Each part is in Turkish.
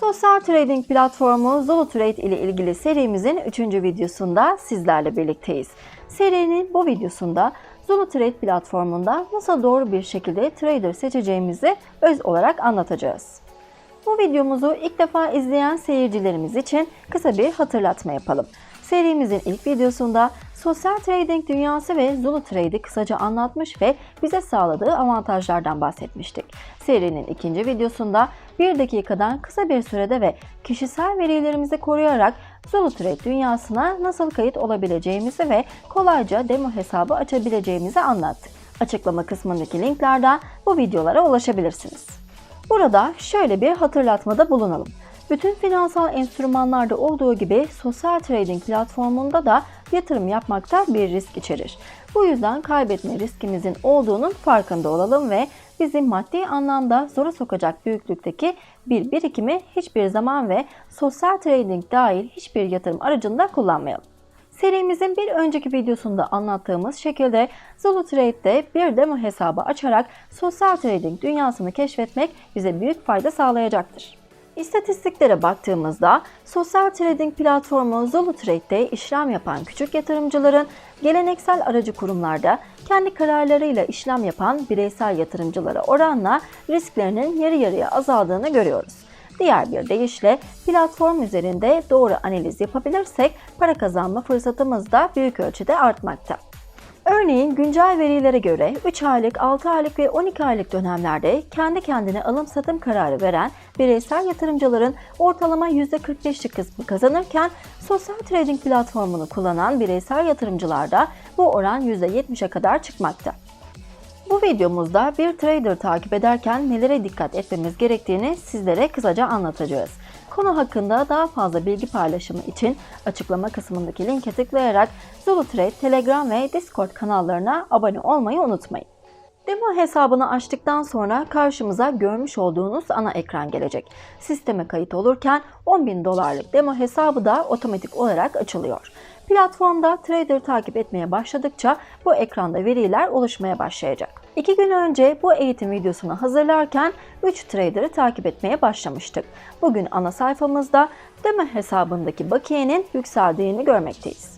Sosyal trading platformu ZuluTrade ile ilgili serimizin 3. videosunda sizlerle birlikteyiz. Serinin bu videosunda ZuluTrade platformunda nasıl doğru bir şekilde trader seçeceğimizi öz olarak anlatacağız. Bu videomuzu ilk defa izleyen seyircilerimiz için kısa bir hatırlatma yapalım. Serimizin ilk videosunda sosyal trading dünyası ve Zulu Trade'i kısaca anlatmış ve bize sağladığı avantajlardan bahsetmiştik. Serinin ikinci videosunda bir dakikadan kısa bir sürede ve kişisel verilerimizi koruyarak Zulu Trade dünyasına nasıl kayıt olabileceğimizi ve kolayca demo hesabı açabileceğimizi anlattık. Açıklama kısmındaki linklerden bu videolara ulaşabilirsiniz. Burada şöyle bir hatırlatmada bulunalım. Bütün finansal enstrümanlarda olduğu gibi sosyal trading platformunda da yatırım yapmakta bir risk içerir. Bu yüzden kaybetme riskimizin olduğunun farkında olalım ve bizi maddi anlamda zora sokacak büyüklükteki bir birikimi hiçbir zaman ve sosyal trading dahil hiçbir yatırım aracında kullanmayalım. Serimizin bir önceki videosunda anlattığımız şekilde Zulu Trade'de bir demo hesabı açarak sosyal trading dünyasını keşfetmek bize büyük fayda sağlayacaktır. İstatistiklere baktığımızda sosyal trading platformu Zulu Trade'de işlem yapan küçük yatırımcıların geleneksel aracı kurumlarda kendi kararlarıyla işlem yapan bireysel yatırımcılara oranla risklerinin yarı yarıya azaldığını görüyoruz. Diğer bir deyişle platform üzerinde doğru analiz yapabilirsek para kazanma fırsatımız da büyük ölçüde artmakta. Örneğin güncel verilere göre 3 aylık, 6 aylık ve 12 aylık dönemlerde kendi kendine alım satım kararı veren bireysel yatırımcıların ortalama %45'lik kısmı kazanırken sosyal trading platformunu kullanan bireysel yatırımcılarda bu oran %70'e kadar çıkmakta. Bu videomuzda bir trader takip ederken nelere dikkat etmemiz gerektiğini sizlere kısaca anlatacağız. Konu hakkında daha fazla bilgi paylaşımı için açıklama kısmındaki linke tıklayarak Zulu Trade Telegram ve Discord kanallarına abone olmayı unutmayın. Demo hesabını açtıktan sonra karşımıza görmüş olduğunuz ana ekran gelecek. Sisteme kayıt olurken 10.000 dolarlık demo hesabı da otomatik olarak açılıyor. Platformda trader takip etmeye başladıkça bu ekranda veriler oluşmaya başlayacak. İki gün önce bu eğitim videosunu hazırlarken 3 trader'ı takip etmeye başlamıştık. Bugün ana sayfamızda demo hesabındaki bakiyenin yükseldiğini görmekteyiz.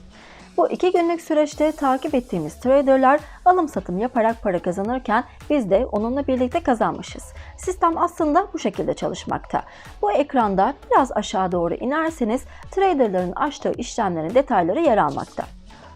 Bu iki günlük süreçte takip ettiğimiz traderlar alım satım yaparak para kazanırken biz de onunla birlikte kazanmışız. Sistem aslında bu şekilde çalışmakta. Bu ekranda biraz aşağı doğru inerseniz traderların açtığı işlemlerin detayları yer almakta.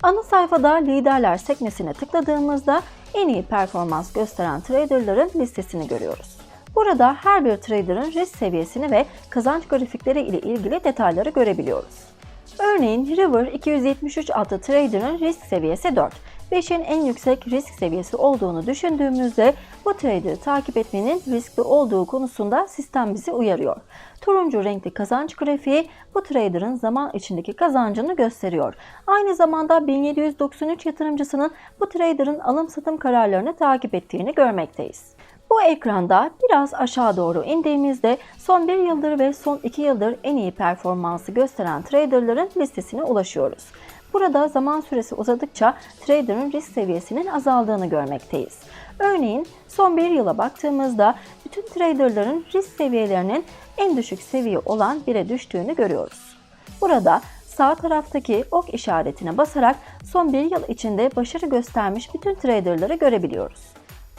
Ana sayfada liderler sekmesine tıkladığımızda en iyi performans gösteren traderların listesini görüyoruz. Burada her bir traderın risk seviyesini ve kazanç grafikleri ile ilgili detayları görebiliyoruz. Örneğin River 273 adlı trader'ın risk seviyesi 4. 5'in en yüksek risk seviyesi olduğunu düşündüğümüzde bu trader'ı takip etmenin riskli olduğu konusunda sistem bizi uyarıyor. Turuncu renkli kazanç grafiği bu trader'ın zaman içindeki kazancını gösteriyor. Aynı zamanda 1793 yatırımcısının bu trader'ın alım satım kararlarını takip ettiğini görmekteyiz. Bu ekranda biraz aşağı doğru indiğimizde son 1 yıldır ve son 2 yıldır en iyi performansı gösteren traderların listesine ulaşıyoruz. Burada zaman süresi uzadıkça trader'ın risk seviyesinin azaldığını görmekteyiz. Örneğin son 1 yıla baktığımızda bütün traderların risk seviyelerinin en düşük seviye olan 1'e düştüğünü görüyoruz. Burada sağ taraftaki ok işaretine basarak son 1 yıl içinde başarı göstermiş bütün traderları görebiliyoruz.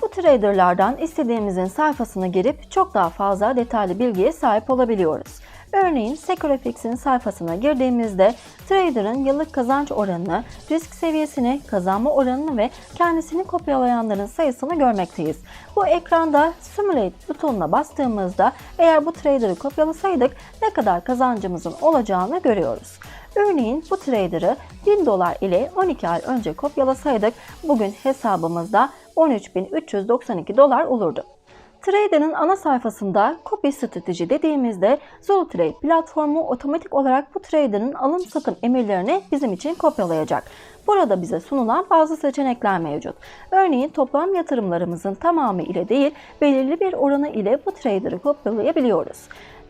Bu traderlardan istediğimizin sayfasına girip çok daha fazla detaylı bilgiye sahip olabiliyoruz. Örneğin Securafix'in sayfasına girdiğimizde trader'ın yıllık kazanç oranını, risk seviyesini, kazanma oranını ve kendisini kopyalayanların sayısını görmekteyiz. Bu ekranda Simulate butonuna bastığımızda eğer bu trader'ı kopyalasaydık ne kadar kazancımızın olacağını görüyoruz. Örneğin bu trader'ı 1000 dolar ile 12 ay önce kopyalasaydık bugün hesabımızda 13.392 dolar olurdu. Trader'ın ana sayfasında copy strateji dediğimizde Zulu Trade platformu otomatik olarak bu trader'ın alım satım emirlerini bizim için kopyalayacak. Burada bize sunulan bazı seçenekler mevcut. Örneğin toplam yatırımlarımızın tamamı ile değil belirli bir oranı ile bu trader'ı kopyalayabiliyoruz.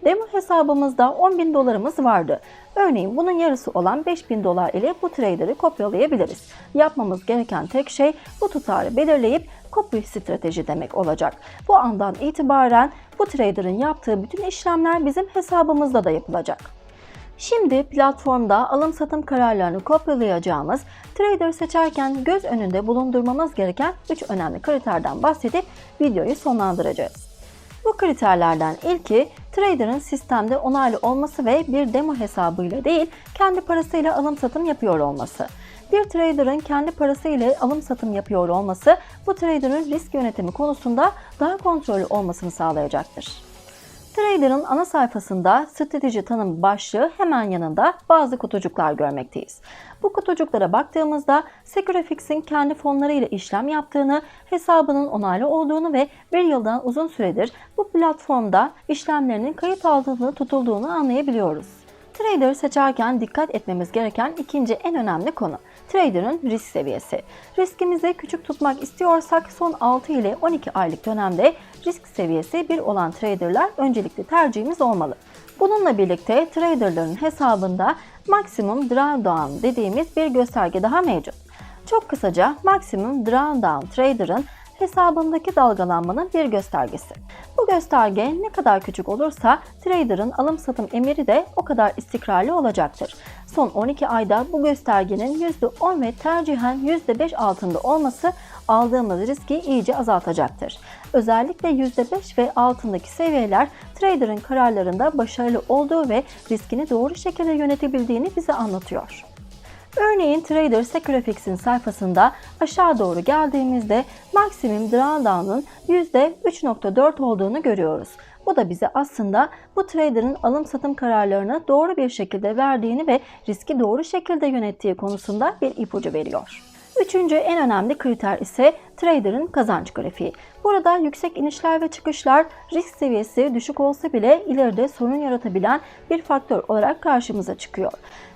Demo hesabımızda 10.000 dolarımız vardı. Örneğin bunun yarısı olan 5000 dolar ile bu trader'ı kopyalayabiliriz. Yapmamız gereken tek şey bu tutarı belirleyip copy strateji demek olacak. Bu andan itibaren bu trader'ın yaptığı bütün işlemler bizim hesabımızda da yapılacak. Şimdi platformda alım satım kararlarını kopyalayacağımız trader seçerken göz önünde bulundurmamız gereken 3 önemli kriterden bahsedip videoyu sonlandıracağız. Bu kriterlerden ilki trader'ın sistemde onaylı olması ve bir demo hesabıyla değil kendi parasıyla alım satım yapıyor olması. Bir trader'ın kendi parasıyla alım satım yapıyor olması bu trader'ın risk yönetimi konusunda daha kontrollü olmasını sağlayacaktır. Trader'ın ana sayfasında strateji tanım başlığı hemen yanında bazı kutucuklar görmekteyiz. Bu kutucuklara baktığımızda Securifix'in kendi fonlarıyla işlem yaptığını, hesabının onaylı olduğunu ve bir yıldan uzun süredir bu platformda işlemlerinin kayıt altında tutulduğunu anlayabiliyoruz. Trader seçerken dikkat etmemiz gereken ikinci en önemli konu. Trader'ın risk seviyesi. Riskimizi küçük tutmak istiyorsak son 6 ile 12 aylık dönemde risk seviyesi 1 olan traderlar öncelikli tercihimiz olmalı. Bununla birlikte traderların hesabında maksimum drawdown dediğimiz bir gösterge daha mevcut. Çok kısaca maksimum drawdown trader'ın hesabındaki dalgalanmanın bir göstergesi. Bu gösterge ne kadar küçük olursa trader'ın alım satım emiri de o kadar istikrarlı olacaktır. Son 12 ayda bu göstergenin %10 ve tercihen %5 altında olması aldığımız riski iyice azaltacaktır. Özellikle %5 ve altındaki seviyeler trader'ın kararlarında başarılı olduğu ve riskini doğru şekilde yönetebildiğini bize anlatıyor. Örneğin Trader Securifix'in sayfasında aşağı doğru geldiğimizde maksimum drawdown'un %3.4 olduğunu görüyoruz. Bu da bize aslında bu trader'ın alım satım kararlarını doğru bir şekilde verdiğini ve riski doğru şekilde yönettiği konusunda bir ipucu veriyor. Üçüncü en önemli kriter ise trader'ın kazanç grafiği. Burada yüksek inişler ve çıkışlar risk seviyesi düşük olsa bile ileride sorun yaratabilen bir faktör olarak karşımıza çıkıyor.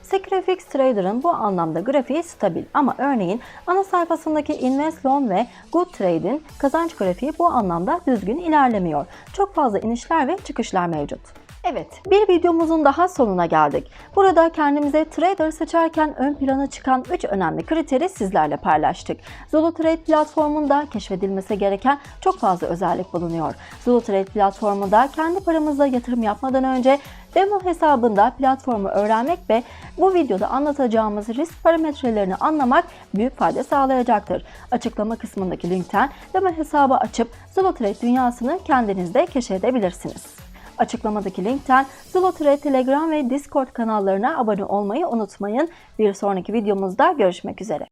Securifix Trader'ın bu anlamda grafiği stabil ama örneğin ana sayfasındaki Invest Loan ve Good Trade'in kazanç grafiği bu anlamda düzgün ilerlemiyor. Çok fazla inişler ve çıkışlar mevcut. Evet, bir videomuzun daha sonuna geldik. Burada kendimize trader seçerken ön plana çıkan 3 önemli kriteri sizlerle paylaştık. Zulu Trade platformunda keşfedilmesi gereken çok fazla özellik bulunuyor. Zulu Trade platformunda kendi paramızla yatırım yapmadan önce demo hesabında platformu öğrenmek ve bu videoda anlatacağımız risk parametrelerini anlamak büyük fayda sağlayacaktır. Açıklama kısmındaki linkten demo hesabı açıp Zulu Trade dünyasını kendinizde keşfedebilirsiniz. Açıklamadaki linkten Zlotre Telegram ve Discord kanallarına abone olmayı unutmayın. Bir sonraki videomuzda görüşmek üzere.